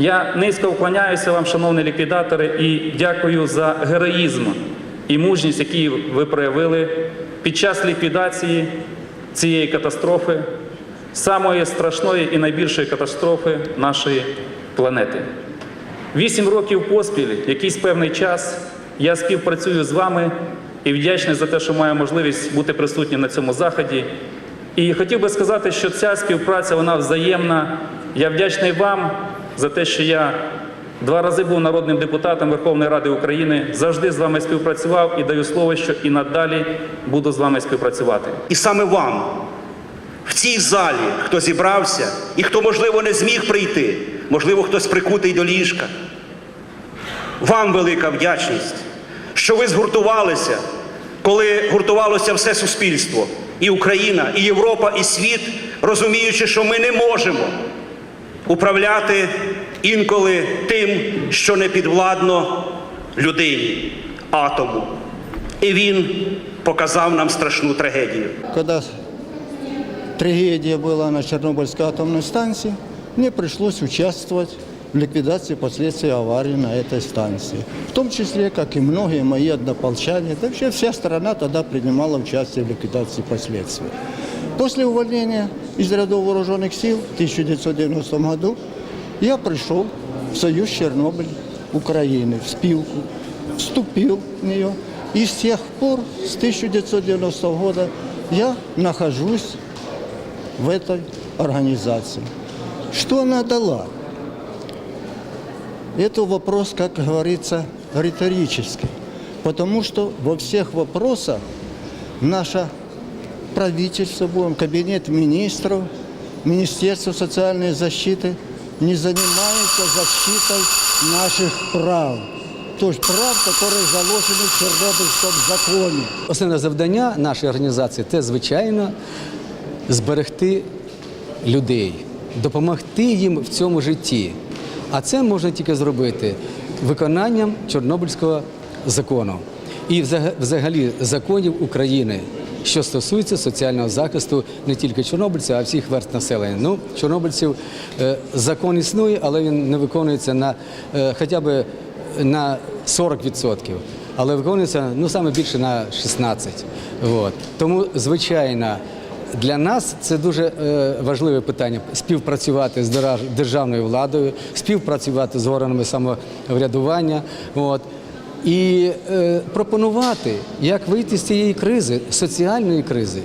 Я низько вклоняюся вам, шановні ліквідатори, і дякую за героїзм і мужність, які ви проявили під час ліквідації цієї катастрофи, самої страшної і найбільшої катастрофи нашої планети. Вісім років поспіль, якийсь певний час, я співпрацюю з вами і вдячний за те, що маю можливість бути присутнім на цьому заході. І хотів би сказати, що ця співпраця вона взаємна. Я вдячний вам за те, що я два рази був народним депутатом Верховної Ради України, завжди з вами співпрацював і даю слово, що і надалі буду з вами співпрацювати. І саме вам, в цій залі, хто зібрався і хто, можливо, не зміг прийти, можливо, хтось прикутий до ліжка. Вам велика вдячність, що ви згуртувалися, коли гуртувалося все суспільство, і Україна, і Європа, і світ, розуміючи, що ми не можемо управляти інколи тим, що не підвладно людині, атому. І він показав нам страшну трагедію. Когда трагедия была на Чернобыльской атомной станции, мне пришлось участвовать в ликвидации последствий аварии на этой станции. В том числе, как и многие мои однополчане, да вообще вся страна тогда принимала участие в ликвидации последствий. После увольнения из рядов вооруженных сил в 1990 году я пришел в Союз Чернобыль Украины, в спилку, вступил в нее. И с тех пор, с 1990 года, я нахожусь в этой организации. Что она дала? Это вопрос, как говорится, риторический. Потому что во всех вопросах наше правительство, кабинет министров, Министерство социальной защиты не занимается защитой наших прав. То есть прав, которые заложены в Чернобыльском законе. Основне завдання нашої організації це, звичайно, зберегти людей, допомогти їм в цьому житті. А це можна тільки зробити виконанням Чорнобильського закону і взага- взагалі законів України, що стосується соціального захисту не тільки чорнобильців, а всіх верст населення. Ну, чорнобильців е, закон існує, але він не виконується на е, хоча б на 40%, але виконується ну саме більше на 16%. От. Тому, звичайно, для нас це дуже е, важливе питання співпрацювати з держав- державною владою, співпрацювати з органами самоврядування. От. І е, пропонувати, як вийти з цієї кризи, соціальної кризи.